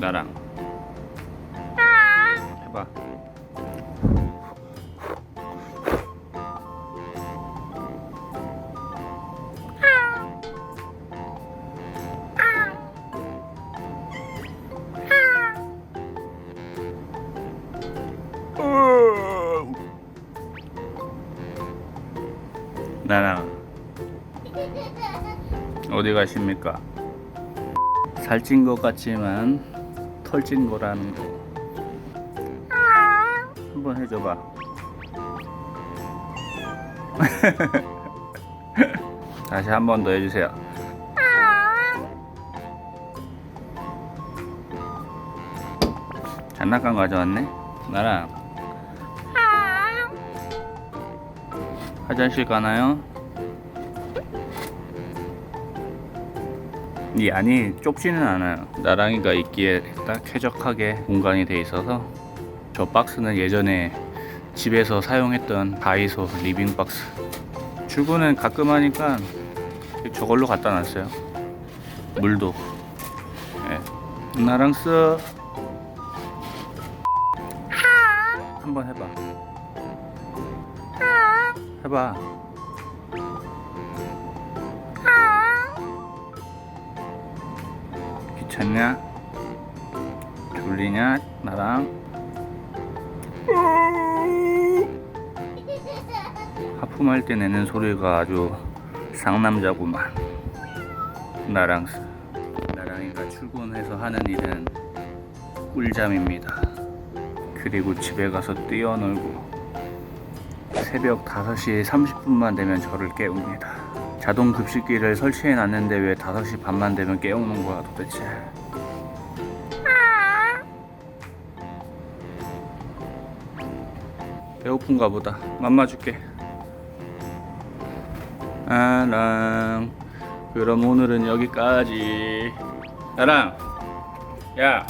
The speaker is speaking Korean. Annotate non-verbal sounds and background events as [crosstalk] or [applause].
나랑 해봐. 나랑 어디 가십니까? 살찐 것 같지만 털찐 거라는 거. 한번 해줘봐. [laughs] 다시 한 번 더 해주세요. 장난감 가져왔네. 나랑 화장실 가나요? 이 안이 좁지는 않아요. 나랑이가 있기에 딱 쾌적하게 공간이 돼 있어서 저 박스는 예전에 집에서 사용했던 다이소 리빙 박스. 출근은 가끔 하니까 저걸로 갖다 놨어요. 물도. 예. 나랑 쓰. 한번 해봐. 해봐. 귀찮냐? 졸리냐? 나랑 하품할 때 내는 소리가 아주 상남자구만. 나랑 나랑이가 출근해서 하는 일은 꿀잠입니다. 그리고 집에 가서 뛰어놀고 새벽 5시 30분만 되면 저를 깨웁니다. 자동 급식기를 설치해 놨는데 왜 5시 반만 되면 깨우는 거야 도대체? 배고픈가 보다. 맘마 줄게. 아랑 그럼 오늘은 여기까지. 나랑 야